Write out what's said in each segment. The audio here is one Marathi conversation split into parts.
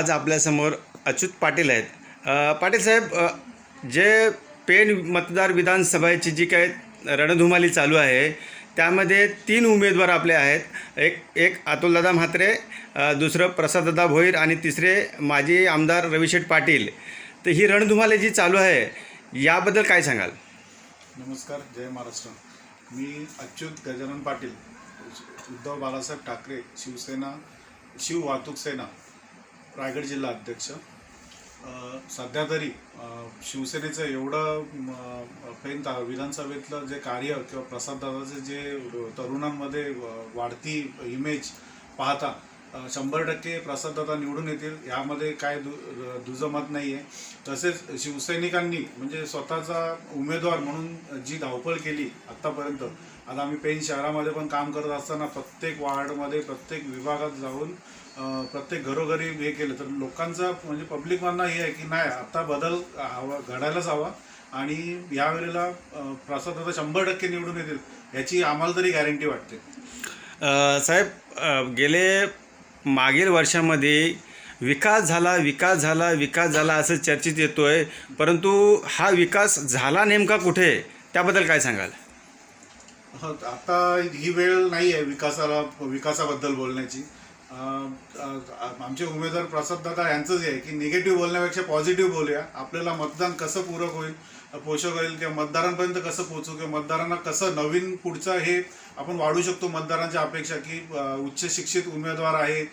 आज आपल्यासमोर अच्युत पाटील आहेत. पाटील साहेब जे पेण मतदार विधानसभेची जी काय रणधुमाली चालू आहे त्यामध्ये तीन उमेदवार आपले आहेत. एक एक अतुलदादा म्हात्रे दुसरं प्रसाददादा भोईर आणि तिसरे माजी आमदार रविशेठ पाटील. तर ही रणधुमाली जी चालू आहे याबद्दल काय सांगाल? नमस्कार जय महाराष्ट्र. मी अच्युत गजानन पाटील उद्धव बाळासाहेब ठाकरे शिवसेना शिव वाहतूक सेना रायगड जिल्हा अध्यक्ष. सध्या तरी शिवसेनेचं एवढं फेन विधानसभेतलं जे कार्य किंवा प्रसाददादाचे जे तरुणांमध्ये वाढती इमेज पाहता शंभर टक्के प्रसाददादा निवडून येतील. यामध्ये काय दु दुजं मत नाही आहे तसेच शिवसैनिकांनी म्हणजे स्वतःचा उमेदवार म्हणून जी धावपळ केली आत्तापर्यंत आता आम्ही पेन शहरामध्ये पण काम करत असताना प्रत्येक वार्डमध्ये प्रत्येक विभागात जाऊन प्रत्येक घरोघरी हे केलं. तर लोकांचा म्हणजे पब्लिक म्हणणं हे आहे की नाही आत्ता बदल हवा घडायलाच हवा. आणि यावेळेला अ, प्रसाददादा शंभर टक्के निवडून येतील याची आम्हाला तरी गॅरंटी वाटते. साहेब गेले मागील वर्षामध्ये विकास झाला विकास झाला विकास झाला असं चर्चेत येतो आहे परंतु हा विकास झाला नेमका कुठे? त्याबद्दल काय सांगाल? हो, आता ही वेळ नाही आहे विकासाला विकासाबद्दल बोलण्याची. आमचे उमेदवार प्रसाद दादा यांचंच आहे की निगेटिव्ह बोलण्यापेक्षा पॉझिटिव्ह बोलूया. आपल्याला मतदान कसं पूरक होईल पोषक होईल किंवा मतदारांपर्यंत कसं पोहोचू किंवा मतदारांना कसं नवीन पुढचं हे आपण वाढू शकतो मतदारांच्या अपेक्षा की उच्च शिक्षित उमेदवार आहे.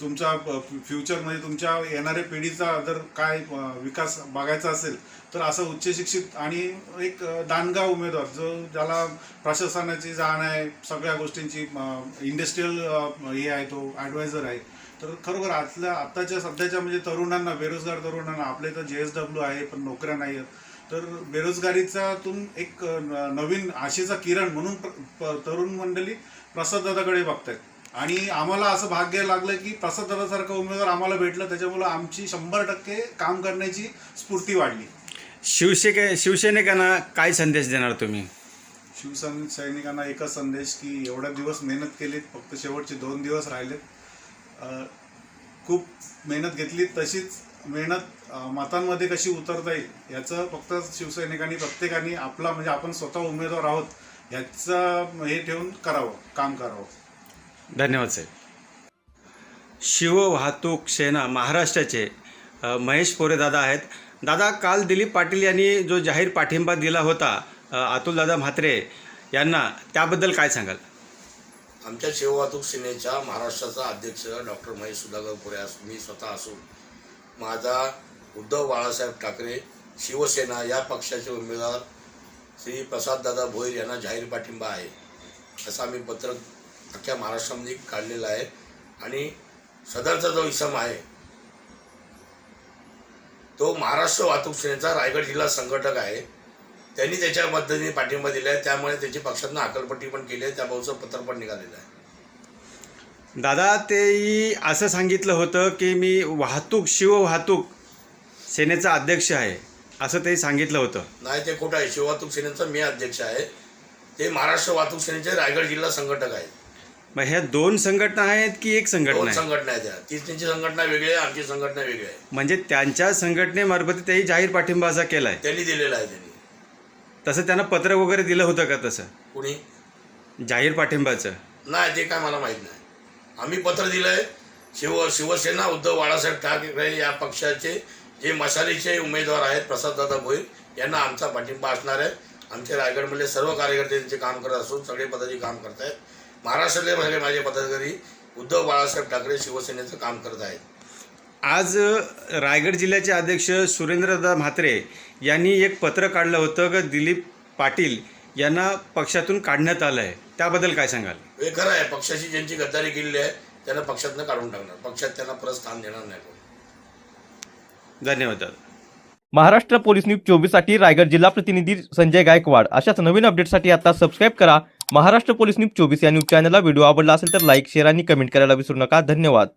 तुमचा तुमच्या फ्युचरमध्ये तुमच्या येणाऱ्या पिढीचा जर काय विकास बघायचा असेल तर असं उच्च शिक्षित आणि एक दानगाव दानगा उमेदवार जो ज्याला प्रशासनाची जाण आहे सगळ्या गोष्टींची इंडस्ट्रीयल हे आहे तो ॲडवायझर आहे. तर खरोखर आतल्या आत्ताच्या सध्याच्या म्हणजे तरुणांना बेरोजगार तरुणांना आपले तर जे एस डब्ल्यू आहे पण नोकऱ्या नाही आहेत तर बेरोजगारीचातून एक नवीन आशेचा किरण म्हणून तरुण मंडळी प्रसाददादाकडे बघतायत. आणि आम्हाला असं भाग्य लागलं की प्रसाददादासारखा उमेदवार आम्हाला भेटलं त्याच्यामुळं आमची शंभर टक्के काम करण्याची स्फूर्ती वाढली. शिवसेने शिवसैनिकांना काय संदेश देणार तुम्ही? शिवसेना सैनिकांना एकच संदेश की एवढ्या दिवस मेहनत केलीत फक्त शेवटचे दोन दिवस राहिलेत. खूप मेहनत घेतली तशीच मेहनत मतांमध्ये कशी उतरता येईल याचं फक्त शिवसैनिकांनी प्रत्येकाने आपला म्हणजे आपण स्वतः उमेदवार आहोत याचं हे ठेवून करावं काम करावं. धन्यवाद साहेब. शिव वाहतूक सेना महाराष्ट्राचे महेश पोरे दादा आहेत. दादा काल दिलीप पाटील यांनी जो जाहीर पाठिंबा दिला होता अतुलदादा म्हात्रे यांना त्याबद्दल काय सांगाल? आमच्या शिववाहतूक सेनेच्या महाराष्ट्राचा अध्यक्ष डॉक्टर महेश सुधाकर पुरे असू मी स्वतः असून माझा उद्धव बाळासाहेब ठाकरे शिवसेना या पक्षाचे उमेदवार श्री प्रसाददादा भोईर यांना जाहीर पाठिंबा आहे. असं आम्ही पत्रक अख्ख्या महाराष्ट्रामध्ये काढलेलं आहे. आणि सदरचा जो इसम आहे तो महाराष्ट्र वाहतूक सेनेचा रायगड जिल्हा संघटक आहे. त्यांनी त्याच्या पद्धतीने पाठिंबा दिला आहे त्यामुळे त्याची पक्षातनं अकलपट्टी पण केली आहे. त्याबाबतचं पत्र पण निघालेलं आहे. दादा तेही असं सांगितलं होतं की मी वाहतूक शिव वाहतूक सेनेचा अध्यक्ष आहे असं ते सांगितलं होतं. नाही ते खोटं आहे? शिववाहतूक सेनेचा मी अध्यक्ष आहे. ते महाराष्ट्र वाहतूक सेनेचे रायगड जिल्हा संघटक आहेत. मग ह्या दोन संघटना आहेत की एक संघटना दोन आहे? संघटना आहेत त्या. ती त्यांची संघटना वेगळी आहे आमची संघटना वेगळी आहे. म्हणजे त्यांच्या संघटनेमार्फत तेही जाहीर पाठिंबा असा केला आहे त्यांनी दिलेला आहे त्यांनी. तसं त्यांना पत्र वगैरे दिलं होतं का तसं? कुणी? जाहीर पाठिंबाचं. नाही ते काय मला माहीत नाही. आम्ही पत्र दिलं आहे शिव शिवसेना उद्धव बाळासाहेब ठाकरे या पक्षाचे जे मशालीचे उमेदवार आहेत प्रसाददादा भोईर यांना आमचा पाठिंबा असणार आहे. आमचे रायगडमधले सर्व कार्यकर्ते त्यांचे काम करत असून सगळे पदाधिकारी काम करत आहेत महाराष्ट्रातले सगळे माझे पदाधिकारी उद्धव बाळासाहेब ठाकरे शिवसेनेचं काम करत आहेत. आज रायगड जिल्ह्याचे अध्यक्ष सुरेंद्रदा म्हात्रे यांनी एक पत्र काढलं होतं की दिलीप पाटील यांना पक्षातून काढण्यात आलं आहे त्याबद्दल काय सांगाल? हे खरं आहे पक्षाची ज्यांची गद्दारी केलेली आहे त्यांना पक्षातनं काढून टाकणार. पक्षात त्यांना परत स्थान देणार नाही कोणी. धन्यवाद महाराष्ट्र पोलीस न्यूज चोवीससाठी रायगड जिल्हा प्रतिनिधी संजय गायकवाड. अशाच नवीन अपडेटसाठी आता सबस्क्राईब करा. महाराष्ट्र पोलीस न्यूज चोवीस या न्यूज चॅनलला व्हिडिओ आवडला असेल तर लाईक शेअर आणि कमेंट करायला विसरू नका. धन्यवाद.